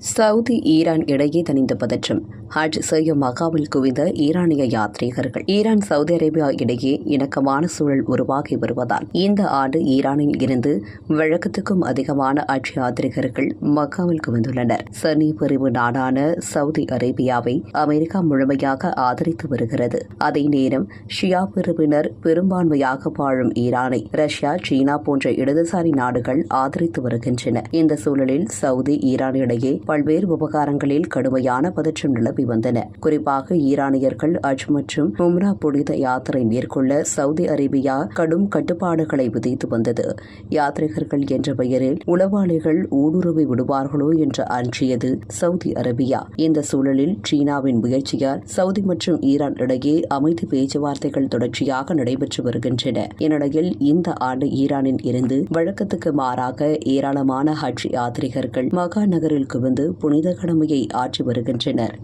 Saudi Iran இடையே தணிந்த பதற்றம். ஹஜ் செய்யும் மகாவில் குவிந்த ஈரானிய யாத்ரீகர்கள். ஈரான் சவுதி அரேபியா இடையே இணக்கமான சூழல் உருவாகி வருவதால் இந்த ஆண்டு ஈரானில் இருந்து வழக்கத்துக்கும் அதிகமான ஹஜ் யாத்ரீகர்கள் மக்காவில் குவிந்துள்ளனர். சனி பிரிவு நாடான சவுதி அரேபியாவை அமெரிக்கா முழுமையாக ஆதரித்து வருகிறது. அதே நேரம் ஷியா பிரிவினர் பெரும்பான்மையாக வாழும் ஈரானை ரஷ்யா சீனா போன்ற இடதுசாரி நாடுகள் ஆதரித்து வருகின்றன. இந்த சூழலில் சவுதி ஈரான் இடையே பல்வேறு விவகாரங்களில் கடுமையான பதற்றம் நிலவி வந்தன. குறிப்பாக ஈரானியர்கள் அஜ் மற்றும் உம்ரா புனித யாத்திரை மேற்கொள்ள சவுதி அரேபியா கடும் கட்டுப்பாடுகளை விதித்து வந்தது. யாத்ரிகர்கள் என்ற பெயரில் உளவாளிகள் ஊடுருவி விடுவார்களோ என்று அஞ்சியது சவுதி அரேபியா. இந்த சூழலில் சீனாவின் முயற்சியால் சவுதி மற்றும் ஈரான் இடையே அமைதி பேச்சுவார்த்தைகள் தொடர்ச்சியாக நடைபெற்று வருகின்றன. இந்நிலையில் இந்த ஆண்டு ஈரானில் இருந்து வழக்கத்துக்கு மாறாக ஏராளமான ஹஜ் யாத்ரிகர்கள் மகா நகரில் குவிந்து புனித கடமையை ஆற்றி வருகின்றனர்.